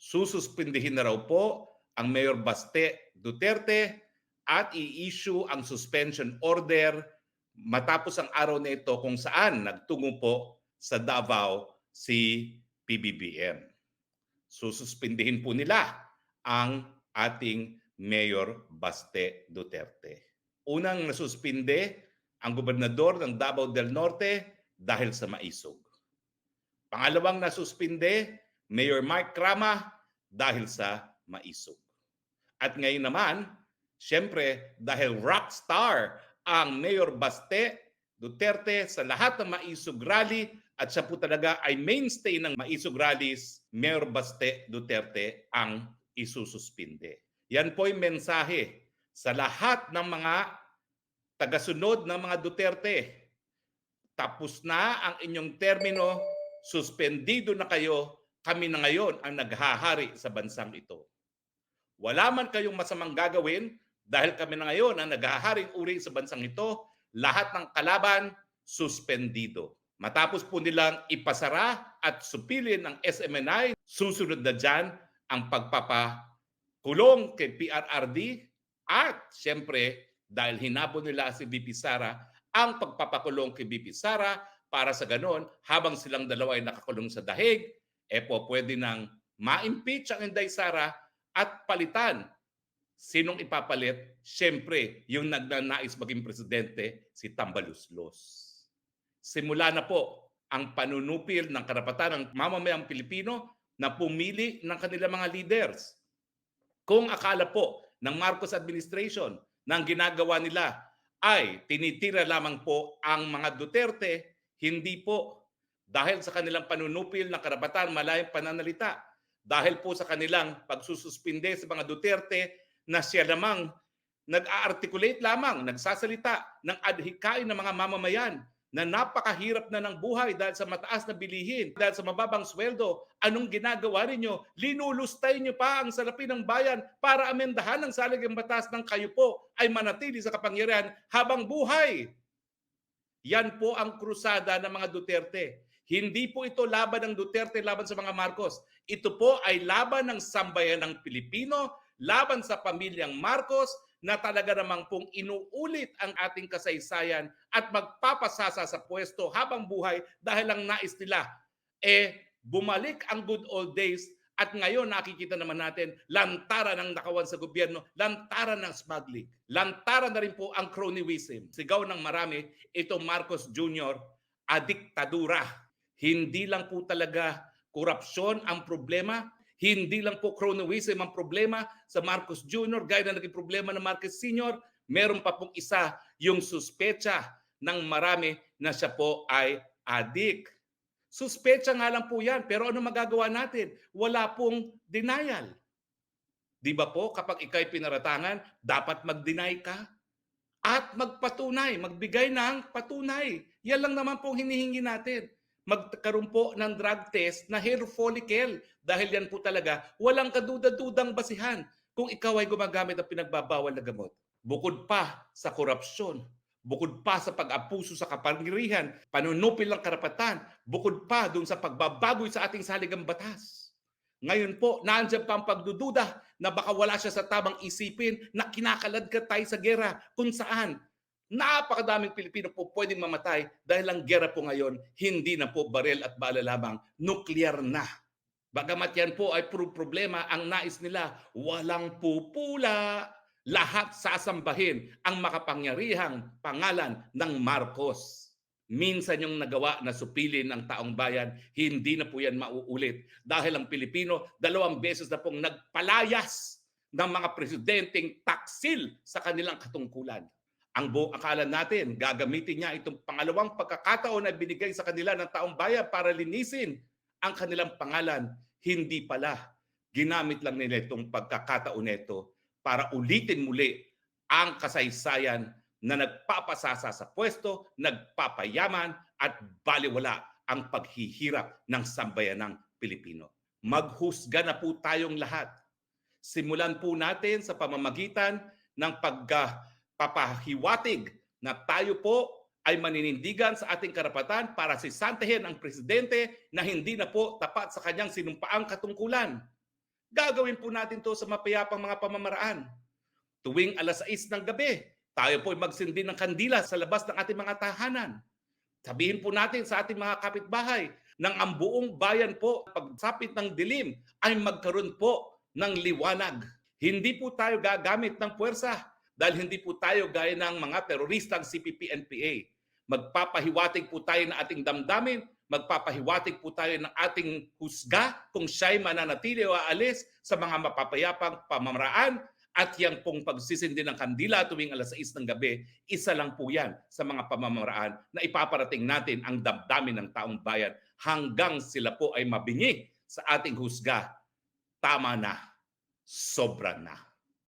sususpindihin na raw po ang Mayor Baste Duterte at i-issue ang suspension order matapos ang araw na ito kung saan nagtungo po sa Davao si PBBM. Sususpindihin po nila ang ating Mayor Baste Duterte. Unang nasuspinde ang gobernador ng Davao del Norte dahil sa maisog. Pangalawang nasuspinde, Mayor Mark Crama dahil sa maisog. At ngayon naman, siyempre dahil rockstar ang Mayor Baste Duterte sa lahat ng maisog rally at siya po talaga ay mainstay ng maisog rallies, Mayor Baste Duterte ang isususpinde. Yan po yung mensahe sa lahat ng mga tagasunod ng mga Duterte. Tapos na ang inyong termino, suspendido na kayo, kami na ngayon ang naghahari sa bansang ito. Wala man kayong masamang gagawin dahil kami na ngayon ang naghaharing uri sa bansang ito, lahat ng kalaban suspendido. Matapos po nilang ipasara at supilin ng SMNI, susunod na dyan ang pagpapakulong kay PRRD at siyempre dahil hinabon nila si VP Sara, ang pagpapakulong kay VP Sara para sa ganon, habang silang dalawa ay nakakulong sa dahig, eh po pwede nang ma-impeach ang Inday Sara at palitan. Sinong ipapalit? Siyempre, yung nagnanais maging presidente, si Tambaluslos. Simula na po ang panunupil ng karapatan ng mamamayang Pilipino na pumili ng kanilang mga leaders. Kung akala po ng Marcos administration na ang ginagawa nila ay tinitira lamang po ang mga Duterte, hindi po. Dahil sa kanilang panunupil ng karapatan malayang pananalita, dahil po sa kanilang pagsususpinde sa mga Duterte na siya lamang nag-a-articulate lamang, nagsasalita ng adhikain ng mga mamamayan na napakahirap na ng buhay dahil sa mataas na bilihin, dahil sa mababang sweldo, anong ginagawa ninyo? Linulustay nyo pa ang salapi ng bayan para amendahan ang saligang batas ng kayo po ay manatili sa kapangyarihan habang buhay. Yan po ang krusada ng mga Duterte. Hindi po ito laban ng Duterte laban sa mga Marcos. Ito po ay laban ng sambayan ng Pilipino, laban sa pamilyang Marcos, na talaga namang pong inuulit ang ating kasaysayan at magpapasasa sa pwesto habang buhay dahil lang nais nila. Eh, bumalik ang good old days at ngayon nakikita naman natin lantaran ng nakawan sa gobyerno, lantaran ng smuggling, lantaran na rin po ang cronyism. Sigaw ng marami, ito Marcos Jr., adiktadura. Hindi lang po talaga korupsyon ang problema, hindi lang po cronyism ang problema sa Marcos Jr. gaya na naging problema ng Marcos Sr. Meron pa pong isa, yung suspecha ng marami na siya po ay adik. Suspecha nga lang po yan, pero ano magagawa natin? Wala pong denial. Di ba po, kapag ikay pinaratangan, dapat mag-deny ka at magpatunay, magbigay ng patunay. Yan lang naman pong hinihingi natin magkaroon po ng drug test na hair follicle dahil yan po talaga walang kaduda-dudang basihan kung ikaw ay gumagamit ng pinagbabawal na gamot. Bukod pa sa korupsyon, bukod pa sa pag-apuso sa kapangyarihan, panunupil ng karapatan, bukod pa dun sa pagbabagoy sa ating saligang batas. Ngayon po, nandiyan pa ang pagdududa na baka wala siya sa tamang isipin na kinakalad ka tayo sa gera kung saan napakadaming Pilipino po pwedeng mamatay dahil ang gera po ngayon, hindi na po barel at bala lamang, nuklear na. Bagamat yan po ay puro problema, ang nais nila, walang pupula. Lahat sasambahin ang makapangyarihang pangalan ng Marcos. Minsan yung nagawa na supilin ng taong bayan, hindi na po yan mauulit. Dahil ang Pilipino, dalawang beses na pong nagpalayas ng mga presidenteng taksil sa kanilang katungkulan ang buong akala natin, gagamitin niya itong pangalawang pagkakataon na binigay sa kanila ng taong bayan para linisin ang kanilang pangalan. Hindi pala. Ginamit lang nila itong pagkakataon nito para ulitin muli ang kasaysayan na nagpapasasa sa pwesto, nagpapayaman at baliwala ang paghihirap ng sambayanang Pilipino. Maghusga na po tayong lahat. Simulan po natin sa pamamagitan ng pag papahiwatig na tayo po ay maninindigan sa ating karapatan para sisantahin ang presidente na hindi na po tapat sa kanyang sinumpaang katungkulan. Gagawin po natin to sa mapayapang mga pamamaraan. Tuwing alas 6 ng gabi, tayo po ay magsindi ng kandila sa labas ng ating mga tahanan. Sabihin po natin sa ating mga kapitbahay nang ang buong bayan po pagsapit ng dilim ay magkaroon po ng liwanag. Hindi po tayo gagamit ng puwersa dahil hindi po tayo gaya ng mga teroristang CPP-NPA. Magpapahiwatig po tayo ng ating damdamin, magpapahiwatig po tayo ng ating husga kung siya'y mananatili o aalis sa mga mapapayapang pamamaraan at yang pong pagsisindi ng kandila tuwing alas 6 ng gabi, isa lang po yan sa mga pamamaraan na ipaparating natin ang damdamin ng taong bayan hanggang sila po ay mabingi sa ating husga. Tama na. Sobra na.